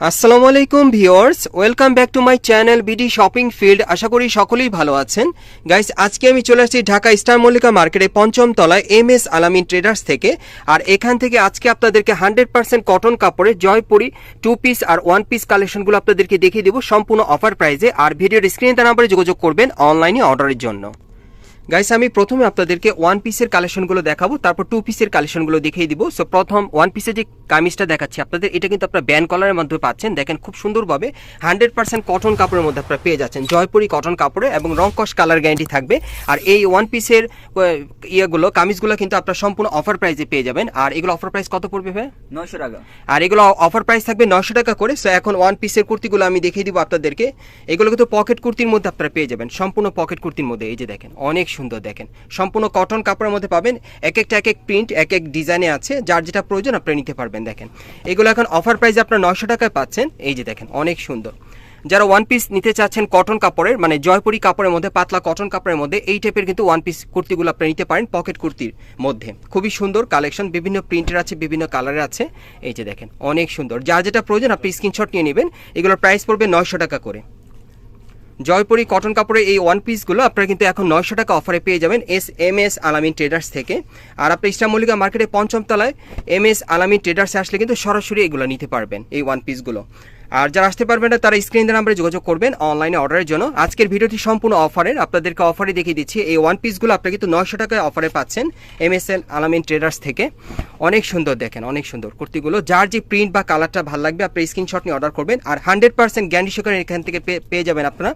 আসসালামু আলাইকুম viewers, welcome back to my channel BD shopping field. আশা করি সকলেই ভালো আছেন। গাইস, আজকে আমি চলে আসছি ঢাকা স্টার মল্লিকা মার্কেটে পঞ্চম তলায় এম এস আলামিন ট্রেডার্স থেকে। আর এখান থেকে আজকে আপনাদেরকে হান্ড্রেড পার্সেন্ট কটন কাপড়ে জয়পুরি টু পিস আর ওয়ান পিস কালেকশনগুলো আপনাদেরকে দেখিয়ে দেবো সম্পূর্ণ অফার প্রাইজে আর ভিডিওর স্ক্রিনে তার নাম্বারে যোগাযোগ করবেন অনলাইনে অর্ডারের জন্য। গাইস আমি প্রথমে আপনাদেরকে ওয়ান পিসের কালেকশনগুলো দেখাবো তারপর টু পিসের কালেকশনগুলো দেখিয়ে দিব। সো প্রথম ওয়ান পিসের যে কামিজটা দেখাচ্ছি আপনাদের এটা কিন্তু আপনারা ব্যান কলারের মধ্যে পাচ্ছেন। দেখেন খুব সুন্দরভাবে হান্ড্রেড পার্সেন্ট কটন কাপড়ের মধ্যে আপনারা পেয়ে যাচ্ছেন। জয়পুরি কটন কাপড়ে এবং রংকশ কালার গ্যারান্টি থাকবে। আর এই ওয়ান পিসের ইয়েগুলো কামিজগুলো কিন্তু আপনারা সম্পূর্ণ অফার প্রাইসে পেয়ে যাবেন। আর এগুলো অফার প্রাইস কত পড়বে ভাই? নয়শো টাকা। আর এগুলো অফার প্রাইস থাকবে নশো টাকা করে। সো এখন ওয়ান পিসের কুর্তিগুলো আমি দেখিয়ে দিব আপনাদেরকে। এগুলো কিন্তু পকেট কুর্তির মধ্যে আপনারা পেয়ে যাবেন। সম্পূর্ণ পকেট কুর্তির মধ্যে এই যে দেখেন অনেক সুন্দর দেখেন। সম্পূর্ণ কটন কাপড়ের মধ্যে পাবেন এক একটা এক এক প্রিন্ট এক এক ডিজাইনে আছে, যার যেটা প্রয়োজন আপনারা নিতে পারবেন, দেখেন। এগুলো এখন অফার প্রাইসে আপনার নশো টাকায় পাচ্ছেন, এই যে দেখেন, অনেক সুন্দর। যারা ওয়ান পিস নিতে চাচ্ছেন কটন কাপড়ের মানে জয়পুরি কাপড়ের মধ্যে, পাতলা কটন কাপড়ের মধ্যে, এই টাইপের কিন্তু ওয়ান পিস কুর্তিগুলো আপনি নিতে পারেন পকেট কুর্তির মধ্যে। খুবই সুন্দর কালেকশন বিভিন্ন প্রিন্টের আছে, বিভিন্ন কালারের আছে, এই যে দেখেন, অনেক সুন্দর। যার যেটা প্রয়োজন, আপনি স্ক্রিনশট নিয়ে নেবেন, এগুলোর প্রাইস পড়বে নয়শো টাকা করে। জয়পুরি কটন কাপড়ের এই ওয়ান পিসগুলো আপনারা কিন্তু এখন নয়শো টাকা অফারে পেয়ে যাবেন S M S Alamin traders থেকে। আর আপনি ইসলাম মল্লিকা মার্কেটে পঞ্চম তলায় এম এস আলামিন ট্রেডার্সে আসলে কিন্তু সরাসরি এগুলো নিতে পারবেন, এই ওয়ান পিসগুলো আর যারা আসতে পারবেন না, তারা স্ক্রিন নাম্বারে যোগাযোগ করবেন অনলাইনে অর্ডারের জন্য। আজকের ভিডিওটি সম্পূর্ণ অফারের আপনাদেরকে অফারে দেখিয়ে দিচ্ছি, এই ওয়ান পিসগুলো আপনি কিন্তু নয়শো টাকায় অফারে পাচ্ছেন এম এস এল আলামিন ট্রেডার্স থেকে। অনেক সুন্দর দেখেন, অনেক সুন্দর কুর্তিগুলো। যার যে প্রিন্ট বা কালারটা ভালো লাগবে, আপনি স্ক্রিনশট নিয়ে অর্ডার করবেন। আর হান্ড্রেড পার্সেন্ট গ্যান্ডি সহকারে এখান থেকে পেয়ে যাবেন আপনারা।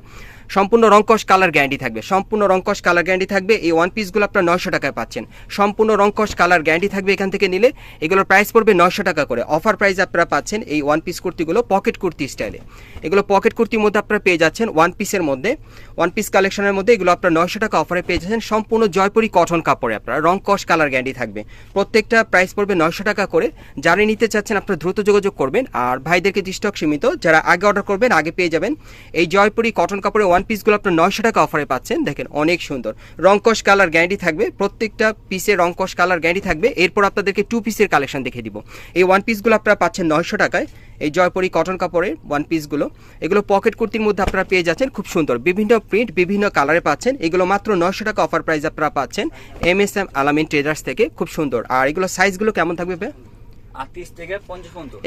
সম্পূর্ণ রংকশ কালার গ্যারান্টি থাকবে। সম্পূর্ণ রংকশ কালার গ্যারান্টি থাকবে। এই ওয়ান পিসগুলো আপনার নয়শো টাকায় পাচ্ছেন। সম্পূর্ণ রংকশ কালার গ্যারান্টি থাকবে এখান থেকে নিলে। এগুলোর প্রাইস পড়বে নয়শো টাকা করে। অফার প্রাইস আপনারা পাচ্ছেন এই ওয়ান পিস কুর্তিগুলো পকেট কুর্তি স্টাইলে এগুলো পকেট কুর্তির মধ্যে আপনারা পেয়ে যাচ্ছেন ওয়ান পিসের মধ্যে। ওয়ান পিস কালেকশনের মধ্যে এগুলো আপনার নয়শো টাকা অফারে পেয়ে যাচ্ছেন। সম্পূর্ণ জয়পুরি কটন কাপড়ে আপনারা রংকশ কালার গ্যারান্টি থাকবে। প্রত্যেকটা প্রাইস পড়বে নয়শো টাকা করে। যারা নিতে চাচ্ছেন আপনারা দ্রুত যোগাযোগ করবেন। আর ভাইদেরকে স্টক সীমিত, যারা আগে অর্ডার করবেন, আগে পেয়ে যাবেন। এই জয়পুরি কটন কাপড়ে ওয়ান পিসগুলো আপনার নয়শো টাকা অফারে পাচ্ছেন। দেখেন, অনেক সুন্দর। রংকশ কালার গ্যারান্টি থাকবে। প্রত্যেকটা পিসে রংকশ কালার গ্যারান্টি থাকবে। এরপর আপনাদেরকে টু পিসের কালেকশন দেখে দিব। এই ওয়ান পিসগুলো আপনারা পাচ্ছেন নয়শো টাকায়। এই জয়পুরি কটন কাপড়ের ওয়ান পিসগুলো এগুলো পকেট কুর্তির মধ্যে আপনারা পেয়ে যাচ্ছেন। খুব সুন্দর। বিভিন্ন প্রিন্ট বিভিন্ন কালারে পাচ্ছেন। এগুলো মাত্র নয়শো টাকা অফার প্রাইস আপনারা পাচ্ছেন। M S M Alamin traders থেকে। খুব সুন্দর। আর এগুলো সাইজগুলো কেমন থাকবে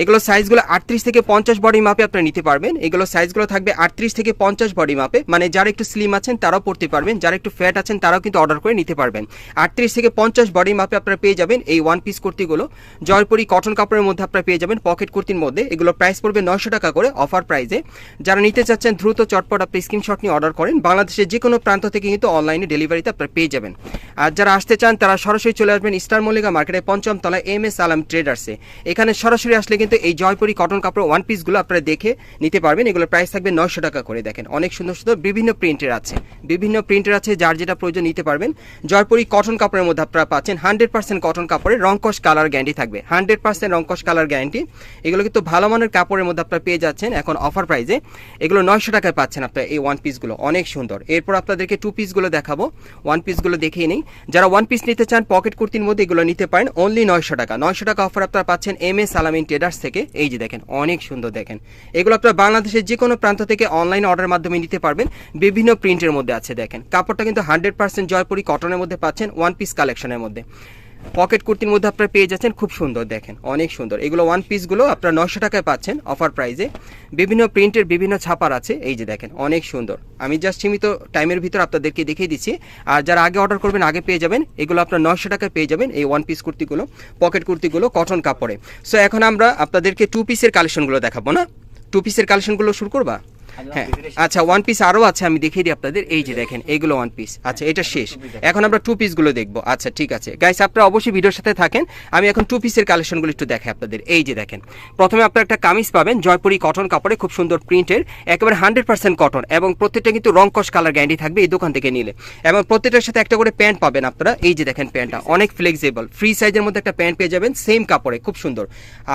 এগুলো সাইজগুলো আটত্রিশ থেকে পঞ্চাশ বডি মাপে আপনারা নিতে পারবেন। এগুলো সাইজগুলো থাকবে আটত্রিশ থেকে পঞ্চাশ বডি মাপে মানে যারা একটু স্লিম আছেন, তারাও পড়তে পারবেন। যারা একটু ফ্যাট আছেন, তারাও কিন্তু অর্ডার করে নিতে পারবেন। আটত্রিশ থেকে পঞ্চাশ বডি মাপে আপনারা পেয়ে যাবেন এই ওয়ান পিস কুর্তিগুলো। জয়পুরি কটন কাপড়ের মধ্যে আপনারা পেয়ে যাবেন পকেট কুর্তির মধ্যে। এগুলো প্রাইস পড়বে নশো টাকা করে অফার প্রাইসে যারা নিতে চাচ্ছেন, দ্রুত চটপট আপনি স্ক্রিনশট নিয়ে অর্ডার করেন। বাংলাদেশের যে কোনো প্রান্ত থেকে কিন্তু অনলাইনে ডেলিভারিতে আপনারা পেয়ে যাবেন। আর যারা আসতে চান, তারা সরাসরি চলে আসবেন স্টার মল্লিকা মার্কেটে পঞ্চম তলায় এম এস আলাম ট্রেডার্সে এখানে সরাসরি আসলে কিন্তু এই জয়পুরি কটন কাপড় ওয়ান পিসগুলো আপনারা দেখে নিতে পারবেন। এগুলোর প্রাইস থাকবে নশো টাকা করে দেখেন। অনেক সুন্দর সুন্দর বিভিন্ন প্রিন্টের আছে। বিভিন্ন প্রিন্টের আছে যার যেটা প্রয়োজন নিতে পারবেন। জয়পুরি কটন কাপড়ের মধ্যে আপনারা পাচ্ছেন হান্ড্রেড পার্সেন্ট কটন কাপড়ের রংকশ কালার গ্যারান্টি থাকবে। হান্ড্রেড পার্সেন্ট রংকশ কালার গ্যারান্টি এগুলো কিন্তু ভালো মানের কাপড়ের মধ্যে আপনারা পেয়ে যাচ্ছেন এখন অফার প্রাইসে এগুলো নয়শো টাকায় পাচ্ছেন আপনার এই ওয়ান পিসগুলো অনেক সুন্দর। এরপর আপনাদেরকে টু পিসগুলো দেখাবো। ওয়ান পিসগুলো দেখিয়ে নিই। যারা ওয়ান পিস নিতে চান পকেট কুর্তির মধ্যে এগুলো নিতে পারেন। অনলি নয়শো টাকা। নয়শো টাকা অফার আপনারা পাচ্ছেন এম এ সালামিন ট্রেডার্স থেকে। এই যে দেখেন, অনেক সুন্দর দেখেন। এগুলো আপনারা বাংলাদেশের যে কোনো প্রান্ত থেকে অনলাইন অর্ডার মাধ্যমে নিতে পারবেন। বিভিন্ন প্রিন্টের মধ্যে আছে দেখেন। কাপড়টা কিন্তু হান্ড্রেড পার্সেন্ট জয়পুরি কটনের মধ্যে পাচ্ছেন ওয়ান পিস কালেকশনের মধ্যে। পকেট কুর্তির মধ্যে আপনারা পেয়ে যাচ্ছেন, খুব সুন্দর দেখেন, অনেক সুন্দর। এগুলো ওয়ান পিসগুলো আপনারা নশো টাকায় পাচ্ছেন অফার প্রাইজে বিভিন্ন প্রিন্টের বিভিন্ন ছাপার আছে, এই যে দেখেন, অনেক সুন্দর। আমি জাস্ট সীমিত টাইমের ভিতর আপনাদেরকে দেখিয়ে দিচ্ছি। আর যারা আগে অর্ডার করবেন, আগে পেয়ে যাবেন, এগুলো আপনার নশো টাকায় পেয়ে যাবেন, এই ওয়ান পিস কুর্তিগুলো পকেট কুর্তিগুলো কটন কাপড়ে। সো এখন আমরা আপনাদেরকে টু পিসের কালেকশনগুলো দেখাবো, না? টু পিসের কালেকশনগুলো শুরু করবা? হ্যাঁ আচ্ছা ওয়ান পিস আরও আছে আমি দেখিয়ে দিই আপনাদের। এই যে দেখেন এইগুলো ওয়ান পিস আচ্ছা এটা শেষ। এখন আমরা টু পিসগুলো দেখব। আচ্ছা ঠিক আছে। গাইস আপনারা অবশ্যই ভিডিওর সাথে থাকেন। আমি এখন টু পিসের কালেকশনগুলো একটু দেখাই আপনাদের। এই যে দেখেন প্রথমে আপনারা একটা কামিজ পাবেন জয়পুরি কটন কাপড়ে খুব সুন্দর প্রিন্টের একেবারে হান্ড্রেড পার্সেন্ট কটন এবং প্রত্যেকটা কিন্তু রংকশ কালার গ্যারান্টি থাকবে এই দোকান থেকে নিলে। এবং প্রত্যেকটার সাথে একটা করে প্যান্ট পাবেন আপনারা। এই যে দেখেন প্যান্টটা অনেক ফ্লেক্সিবল ফ্রি সাইজের মধ্যে একটা প্যান্ট পেয়ে যাবেন সেম কাপড়ে খুব সুন্দর।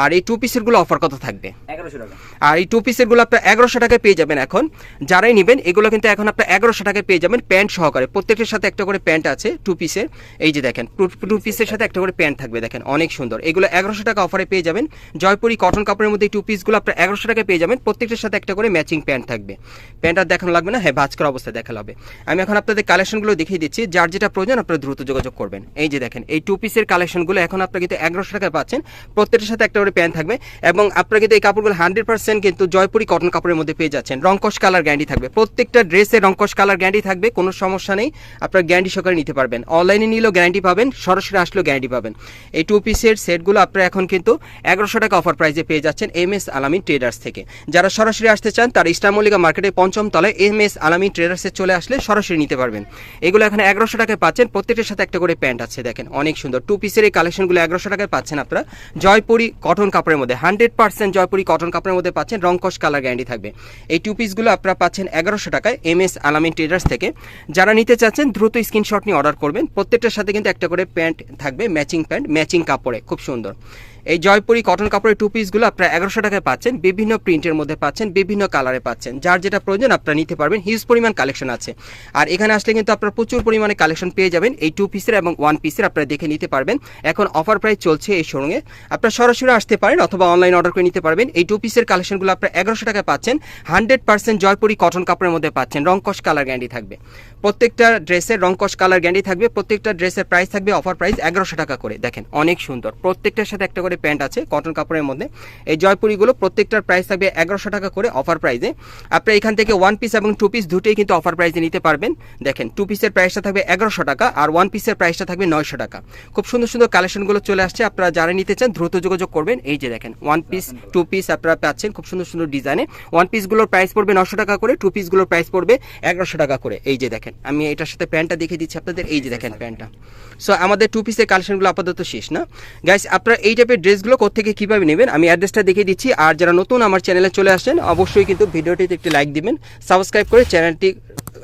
আর এই টু পিসেরগুলো অফার কত থাকবে? এগারোশো টাকা। আর এই টু পিসেরগুলো আপনার এগারোশো টাকায় পেয়ে যাবেন। যাবেন এখন। যারাই নেবেন, এগুলো কিন্তু এখন আপনার এগারোশো টাকায় পেয়ে যাবেন প্যান্ট সহকারে। প্রত্যেকটার সাথে একটা করে প্যান্ট আছে টু পিসের এই যে দেখেন টু পিসের সাথে একটা করে প্যান্ট থাকবে, দেখেন, অনেক সুন্দর। এগুলো এগারোশো টাকা অফারে পেয়ে যাবেন। জয়পুরি কটন কাপড়ের মধ্যে টু পিসগুলো আপনার এগারোশো টাকায় পেয়ে যাবেন। প্রত্যেকটার সাথে একটা করে ম্যাচিং প্যান্ট থাকবে। প্যান্ট আর দেখানো লাগবে না হ্যাঁ ভাজ করা অবস্থায় দেখানো হবে। আমি এখন আপনাদের কালেকশনগুলো দেখিয়ে দিচ্ছি, যার যেটা প্রয়োজন আপনারা দ্রুত যোগাযোগ করবেন। এই যে দেখেন, এই টু পিসের কালেকশনগুলো এখন আপনারা কিন্তু এগারোশো টাকায় পাচ্ছেন। প্রত্যেকটার সাথে একটা করে প্যান্ট থাকবে। এবং আপনারা কিন্তু এই কাপড়গুলো হান্ড্রেড পার্সেন্ট কিন্তু জয়পুরি কটন কাপড়ের মধ্যে পেয়ে যাচ্ছেন। রংকশ কালার গ্যারান্টি থাকবে। প্রত্যেকটা ড্রেসে রংকশ কালার গ্যারান্টি থাকবে, কোনো সমস্যা নেই। আপনার গ্যারান্টি সহকারে নিতে পারবেন। অনলাইনে নিলেও গ্যারান্টি পাবেন, সরাসরি আসলেও গ্যারান্টি পাবেন। এই টু পিসের সেটগুলো আপনারা এখন কিন্তু এগারোশো টাকা অফার প্রাইসে পেয়ে যাচ্ছেন এম এস আলামিন ট্রেডার্স থেকে। যারা সরাসরি আসতে চান, তারা ইস্টার মল্লিকা মার্কেটের পঞ্চম তলায় এম এস আলামিন ট্রেডার্সে চলে আসলে সরাসরি নিতে পারবেন। এগুলো এখানে এগারোশো টাকায় পাচ্ছেন, প্রত্যেকটার সাথে একটা করে প্যান্ট আছে, দেখেন, অনেক সুন্দর। টু পিসের এই কালেকশনগুলো এগারোশো টাকায় পাচ্ছেন আপনারা। জয়পুরি কটন কাপড়ের মধ্যে হান্ড্রেড পার্সেন্ট জয়পুরি কটন কাপড়ের মধ্যে পাচ্ছেন, রংকশ কালার গ্যারান্টি থাকবে। এই টু পিসগুলো আপনারা পাচ্ছেন এগারোশো টাকায় এম এস আলামিন ট্রেডার্স থেকে। যারা নিতে চাচ্ছেন, দ্রুত স্ক্রিনশট নিয়ে অর্ডার করবেন। প্রত্যেকটার সাথে কিন্তু একটা করে প্যান্ট থাকবে ম্যাচিং প্যান্ট ম্যাচিং কাপড়ে। খুব সুন্দর। এই জয়পুরি কটন কাপড়ের টু পিসগুলো আপনারা এগারোশো টাকায় পাচ্ছেন, বিভিন্ন প্রিন্টের মধ্যে পাচ্ছেন, বিভিন্ন কালারে পাচ্ছেন। যার যেটা প্রয়োজন আপনারা নিতে পারবেন হিউজ পরিমাণ কালেকশন আছে। আর এখানে আসলে কিন্তু আপনারা প্রচুর পরিমাণে কালেকশন পেয়ে যাবেন, এই টু পিসের এবং ওয়ান পিসের আপনারা দেখে নিতে পারবেন। এখন অফার প্রাইস চলছে এই শোরুমে আপনারা সরাসরি আসতে পারেন অথবা অনলাইন অর্ডার করে নিতে পারবেন। এই টু পিসের কালেকশনগুলো আপনারা এগারোশো টাকায় পাচ্ছেন হান্ড্রেড পার্সেন্ট জয়পুরি কটন কাপড়ের মধ্যে পাচ্ছেন, রংকশ কালার গ্যান্ডি থাকবে। প্রত্যেকটা ড্রেসের রংকশ কালার গ্যান্ডি থাকবে, প্রত্যেকটা ড্রেসের প্রাইস থাকবে অফার প্রাইস এগারোশো টাকা করে। দেখেন, অনেক সুন্দর। প্রত্যেকটার সাথে একটা করে প্যান্ট আছে কটন কাপড়ের মধ্যে। এই জয়পুরিগুলো প্রত্যেকটার প্রাইস থাকবে এগারোশো টাকা করে অফার প্রাইসে আপনি এখান থেকে ওয়ান পিস এবং টু পিস দুটোই কিন্তু অফার প্রাইসে নিতে পারবেন। দেখেন টু পিসের প্রাইসটা থাকবে এগারোশো টাকা আর ওয়ান পিসের প্রাইসটা থাকবে নয়শো টাকা। খুব সুন্দর সুন্দর কালেকশনগুলো চলে আসছে, আপনারা যারা নিতে চান দ্রুত যোগাযোগ করবেন। এই যে দেখেন ওয়ান পিস টু পিস আপনারা পাচ্ছেন খুব সুন্দর সুন্দর ডিজাইনে ওয়ান পিসগুলোর প্রাইস পড়বে নশো টাকা করে টু পিসগুলোর প্রাইস পড়বে এগারোশো টাকা করে। এই যে দেখেন, আমি এটার সাথে প্যান্টটা দেখিয়ে দিচ্ছি আপনাদের। এই যে দেখেন প্যান্টটা। সো আমাদের টু পিসের কালেকশনগুলো আপাতত শেষ না। গাইস আপনারা এই টাইপের ড্রেসগুলো কোথেকে কীভাবে নেবেন, আমি অ্যাড্রেসটা দেখিয়ে দিচ্ছি। আর যারা নতুন আমার চ্যানেলে চলে আসেন অবশ্যই কিন্তু ভিডিওটিতে একটি লাইক দিবেন সাবস্ক্রাইব করে চ্যানেলটি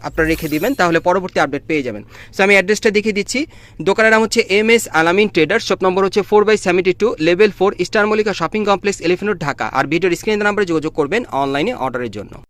আপনারা রেখে দিবেন, তাহলে পরবর্তী আপডেট পেয়ে যাবেন। সো আমি অ্যাড্রেসটা দেখিয়ে দিচ্ছি। দোকানের নাম হচ্ছে M S Alamin trader shop নম্বর হচ্ছে four by seventy two level four star Mallika shopping complex elephant Dhaka আর ভিডিওর স্ক্রিনের নাম্বারে যোগাযোগ করবেন অনলাইনে অর্ডারের জন্য।